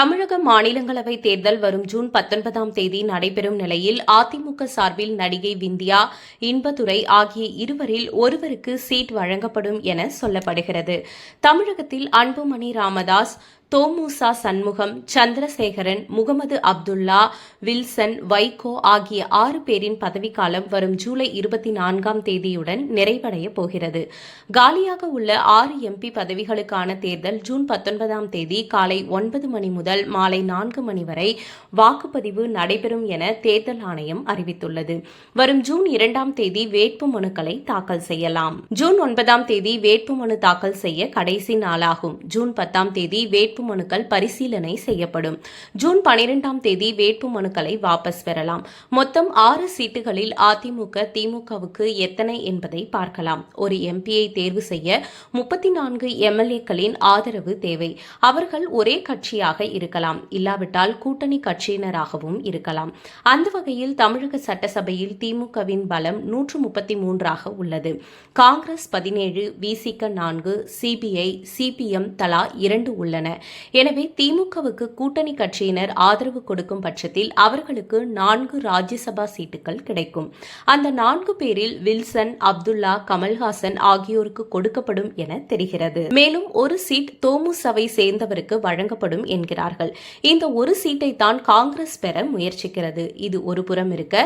தமிழக மாநிலங்களவை தேர்தல் வரும் ஜூன் பத்தொன்பதாம் தேதி நடைபெறும் நிலையில் அதிமுக சார்பில் நடிகை விந்தியா இன்பதுரை ஆகிய இருவரில் ஒருவருக்கு சீட் வழங்கப்படும் என சொல்லப்படுகிறது. தமிழகத்தில் அன்புமணி ராமதாஸ் தோமுசா சண்முகம் சந்திரசேகரன் முகமது அப்துல்லா வில்சன் வைகோ ஆகிய ஆறு பேரின் பதவிக்காலம் வரும் ஜூலை இருபத்தி நான்காம் தேதியுடன் நிறைவடைய போகிறது. காலியாக உள்ள ஆறு எம்பி பதவிகளுக்கான தேர்தல் ஜூன் பத்தொன்பதாம் தேதி காலை ஒன்பது மணி முதல் மாலை நான்கு மணி வரை வாக்குப்பதிவு நடைபெறும் என தேர்தல் ஆணையம் அறிவித்துள்ளது. வரும் ஜூன் இரண்டாம் தேதி வேட்பு மனுக்களை தாக்கல் செய்யலாம். ஜூன் ஒன்பதாம் தேதி வேட்புமனு தாக்கல் செய்ய கடைசி நாளாகும். ஜூன் பத்தாம் தேதி வேட்பு வேட்புமனுக்கள் பரிசீலனை செய்யப்படும். ஜூன் பனிரெண்டாம் தேதி வேட்புமனுக்களை வாபஸ் பெறலாம். மொத்தம் ஆறு சீட்டுகளில் அதிமுக திமுகவுக்கு எத்தனை என்பதை பார்க்கலாம். ஒரு எம்பியை தேர்வு செய்ய முப்பத்தி நான்கு எம்எல்ஏக்களின் ஆதரவு தேவை. அவர்கள் ஒரே கட்சியாக இருக்கலாம். இல்லாவிட்டால் கூட்டணி கட்சியினராகவும் இருக்கலாம். அந்த வகையில் தமிழக சட்டசபையில் திமுகவின் பலம் நூற்று முப்பத்தி மூன்றாக உள்ளது. காங்கிரஸ் பதினேழு விசிக நான்கு சிபிஐ சிபிஎம் தலா இரண்டு உள்ளன. எனவே திமுகவுக்கு கூட்டணி கட்சியினர் ஆதரவு கொடுக்கும் பட்சத்தில் அவர்களுக்கு நான்கு ராஜ்யசபா சீட்டுகள் கிடைக்கும். அந்த நான்கு பேரில் வில்சன் அப்துல்லா கமல்ஹாசன் ஆகியோருக்கு கொடுக்கப்படும் என தெரிகிறது. மேலும் ஒரு சீட் தோமுசவை சேர்ந்தவருக்கு வழங்கப்படும் என்கிறார்கள். இந்த ஒரு சீட்டை தான் காங்கிரஸ் பெற முயற்சிக்கிறது. இது ஒரு புறம் இருக்க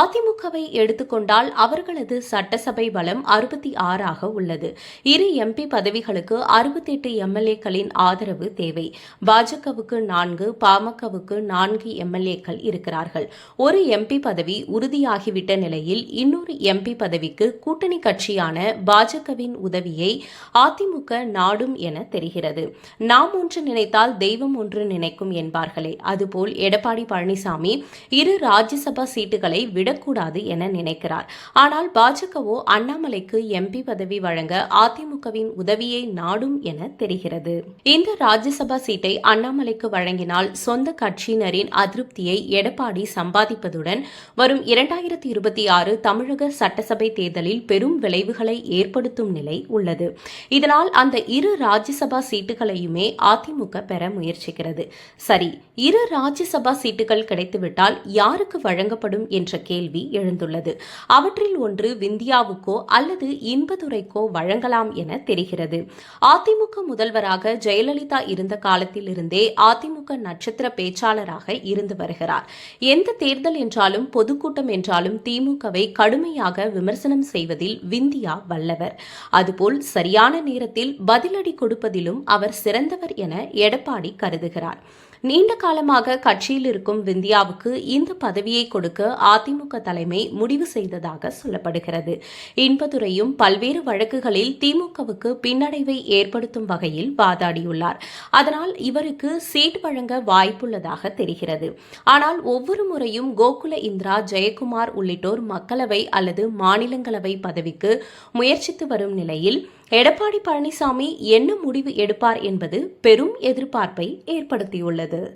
அதிமுகவை எடுத்துக்கொண்டால் அவர்களது சட்டசபை பலம் அறுபத்தி ஆறாக உள்ளது. இரு எம்பி பதவிகளுக்கு அறுபத்தி எட்டு எம்எல்ஏக்களின் ஆதரவு தேவை. பாஜகவுக்கு நான்கு பாமகவுக்கு நான்கு எம்எல்ஏக்கள் இருக்கிறார்கள். ஒரு எம்பி பதவி உறுதியாகிவிட்ட நிலையில் இன்னொரு எம்பி பதவிக்கு கூட்டணி கட்சியான பாஜகவின் உதவியை அதிமுக நாடும் என தெரிகிறது. நாம் ஒன்று நினைத்தால் தெய்வம் ஒன்று நினைக்கும் என்பார்களே. அதுபோல் எடப்பாடி பழனிசாமி இரு ராஜ்யசபா சீட்டுகளை விடக்கூடாது என நினைக்கிறார். ஆனால் பாஜகவோ அண்ணாமலைக்கு எம்பி பதவி வழங்க அதிமுகவின் உதவியை நாடும் என தெரிகிறது. இந்த ராஜ்யசபா சீட்டை அண்ணாமலைக்கு வழங்கினால் சொந்த கட்சியினரின் அதிருப்தியை எடப்பாடி சம்பாதிப்பதுடன் வரும் இரண்டாயிரத்தி இருபத்தி ஆறு தமிழக சட்டசபை தேர்தலில் பெரும் விளைவுகளை ஏற்படுத்தும் நிலை உள்ளது. இதனால் அந்த இரு ராஜ்யசபா சீட்டுகளையுமே அதிமுக பெற முயற்சிக்கிறது. சரி இரு ராஜ்யசபா சீட்டுகள் கிடைத்துவிட்டால் யாருக்கு வழங்கப்படும் என்ற கேள்வி எழுந்துள்ளது. அவற்றில் ஒன்று விந்தியாவுக்கோ அல்லது இன்பதுரைக்கோ வழங்கலாம் என தெரிகிறது. அதிமுக முதல்வராக ஜெயலலிதா இரு இருந்த காலத்திலிருந்தே அதிமுக நட்சத்திர பேச்சாளராக இருந்து வருகிறார். எந்த தேர்தல் என்றாலும் பொதுக்கூட்டம் என்றாலும் திமுகவை கடுமையாக விமர்சனம் செய்வதில் விந்தியா வல்லவர். அதுபோல் சரியான நேரத்தில் பதிலடி கொடுப்பதிலும் அவர் சிறந்தவர் என எடப்பாடி கருதுகிறார். நீண்ட காலமாக கட்சியில் இருக்கும் விந்தியாவுக்கு இந்த பதவியை கொடுக்க அதிமுக தலைமை முடிவு செய்ததாக சொல்லப்படுகிறது. இன்பதுரையும் பல்வேறு வழக்குகளில் திமுகவுக்கு பின்னடைவை ஏற்படுத்தும் வகையில் வாதாடியுள்ளார். அதனால் இவருக்கு சீட் வழங்க வாய்ப்புள்ளதாக தெரிகிறது. ஆனால் ஒவ்வொரு முறையும் கோகுல இந்திரா ஜெயக்குமார் உள்ளிட்டோர் மக்களவை அல்லது மாநிலங்களவை பதவிக்கு முயற்சித்து வரும் நிலையில் எடப்பாடி பழனிசாமி என்ன முடிவு எடுப்பார் என்பது பெரும் எதிர்பார்ப்பை ஏற்படுத்தியுள்ளது.